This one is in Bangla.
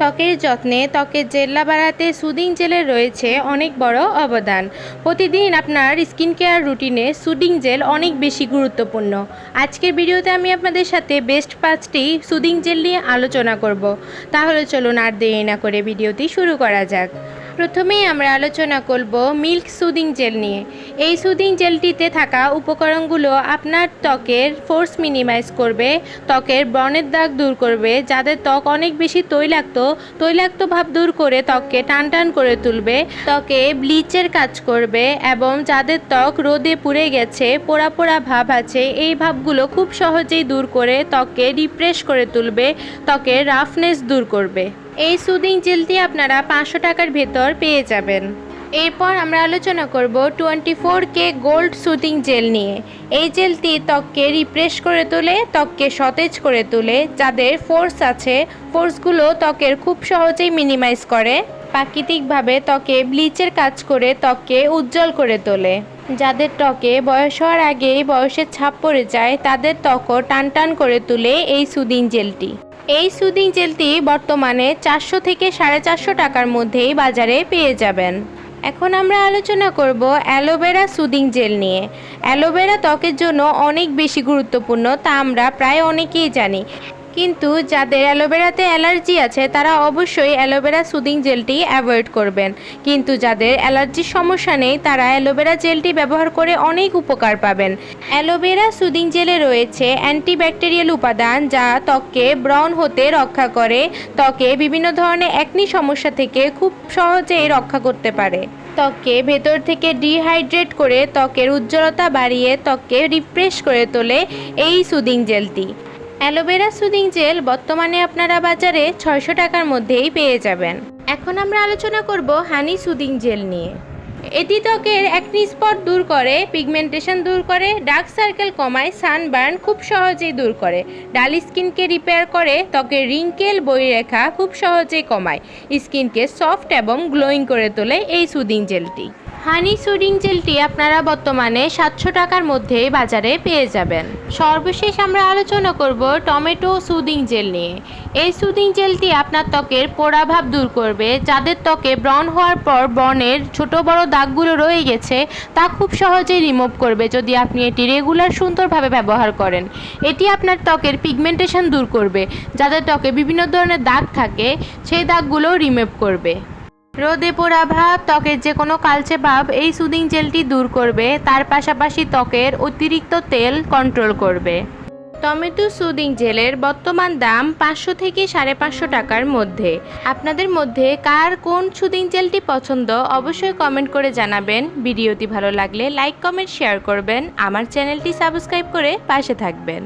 ত্বকের যত্নে ত্বকের জেল্লা বাড়াতে সুদিং জেলের রয়েছে অনেক বড় অবদান। প্রতিদিন আপনার স্কিন কেয়ার রুটিনে সুদিং জেল অনেক বেশি গুরুত্বপূর্ণ। আজকের ভিডিওতে আমি আপনাদের সাথে বেস্ট পাঁচটি সুদিং জেল নিয়ে আলোচনা করব। তাহলে চলুন আর দেরি না করে ভিডিওটি শুরু করা যাক। প্রথমেই আমরা আলোচনা করব মিল্ক সুদিং জেল নিয়ে। এই সুদিং জেলটিতে থাকা উপকরণগুলো আপনার ত্বকের ফোর্স মিনিমাইজ করবে, ত্বকের ব্রণের দাগ দূর করবে, যাদের ত্বক অনেক বেশি তৈলাক্ত তৈলাক্ত ভাব দূর করে ত্বককে টান টান করে তুলবে, ত্বকে ব্লিচের কাজ করবে এবং যাদের ত্বক রোদে পুড়ে গেছে, পোড়া পোড়া ভাব আছে, এই ভাবগুলো খুব সহজেই দূর করে ত্বককে রিফ্রেশ করে তুলবে, ত্বকের রাফনেস দূর করবে। এই সুদিং জেলটি আপনারা পাঁচশো টাকার ভেতর পেয়ে যাবেন। এরপর আমরা আলোচনা করব twenty four K gold soothing gel নিয়ে। এই জেলটি ত্বককে রিফ্রেশ করে তোলে, ত্বককে সতেজ করে তোলে, যাদের ফোর্স আছে, ফোর্সগুলো ত্বকের খুব সহজেই মিনিমাইজ করে। প্রাকৃতিকভাবে ত্বকে ব্লিচের কাজ করে ত্বককে উজ্জ্বল করে তোলে। যাদের ত্বকে বয়স হওয়ার আগেই বয়সের ছাপ পড়ে যায়, তাদের ত্বকও টান টান করে তুলে এই সুদিং জেলটি। এই সুদিং জেলটি বর্তমানে চারশো থেকে সাড়ে চারশো টাকার মধ্যেই বাজারে পেয়ে যাবেন। এখন আমরা আলোচনা করব অ্যালোভেরা সুদিং জেল নিয়ে। অ্যালোভেরা ত্বকের জন্য অনেক বেশি গুরুত্বপূর্ণ তা আমরা প্রায় অনেকেই জানি। কিন্তু যাদের অ্যালোভেরাতে অ্যালার্জি আছে, তারা অবশ্যই অ্যালোভেরা সুদিং জেলটি অ্যাভয়েড করবেন। কিন্তু যাদের অ্যালার্জির সমস্যা নেই, তারা অ্যালোভেরা জেলটি ব্যবহার করে অনেক উপকার পাবেন। অ্যালোভেরা সুদিং জেলে রয়েছে অ্যান্টিব্যাকটেরিয়াল উপাদান যা ত্বককে ব্রণ হতে রক্ষা করে। ত্বকে বিভিন্ন ধরনের একনি সমস্যা থেকে খুব সহজেই রক্ষা করতে পারে। ত্বককে ভেতর থেকে ডিহাইড্রেট করে ত্বকের উজ্জ্বলতা বাড়িয়ে ত্বককে রিফ্রেশ করে তোলে এই সুদিং জেলটি। অ্যালোভেরা সুদিং জেল বর্তমানে আপনারা বাজারে ছয়শো টাকার মধ্যেই পেয়ে যাবেন। এখন আমরা আলোচনা করব হানি সুদিং জেল নিয়ে। এটি ত্বকের একনি স্পট দূর করে পিগমেন্টেশন দূর করে ডার্ক সার্কেল কমায় সানবার্ন খুব সহজেই দূর করে। ডাল স্কিনকে রিপেয়ার করে, ত্বকের রিঙ্কেল বইরেখা খুব সহজেই কমায়। স্কিনকে সফট এবং গ্লোয়িং করে তোলে এই সুদিং জেলটি। হানি সুদিং জেলটি আপনারা বর্তমানে সাতশো টাকার মধ্যে বাজারে পেয়ে যাবেন। সর্বশেষ আমরা আলোচনা করব টমেটো সুদিং জেল নিয়ে। এই সুদিং জেলটি আপনার ত্বকের পোড়াভাব দূর করবে, যাদের ত্বকে ব্রণ হওয়ার পর ব্রণের ছোট বড় দাগগুলো রয়ে গেছে, তা খুব সহজেই রিমুভ করবে যদি আপনি এটি রেগুলার সুন্দরভাবে ব্যবহার করেন। এটি আপনার ত্বকের পিগমেন্টেশন দূর করবে, যাদের ত্বকে বিভিন্ন ধরনের দাগ থাকে, সেই দাগগুলো রিমুভ করবে। রোদে পোড়া ভাব, ত্বকের যে কোনো কালচে ভাব, এই সুদিং জেলটি দূর করবে, তার পাশাপাশি ত্বকের অতিরিক্ত তেল কন্ট্রোল করবে। টমেটো সুদিং জেলের বর্তমান দাম পাঁচশো থেকে সাড়ে পাঁচশো টাকার মধ্যে। আপনাদের মধ্যে কার কোন সুদিং জেলটি পছন্দ, অবশ্যই কমেন্ট করে জানাবেন। ভিডিওটি ভালো লাগলে লাইক কমেন্ট শেয়ার করবেন। আমার চ্যানেলটি সাবস্ক্রাইব করে পাশে থাকবেন।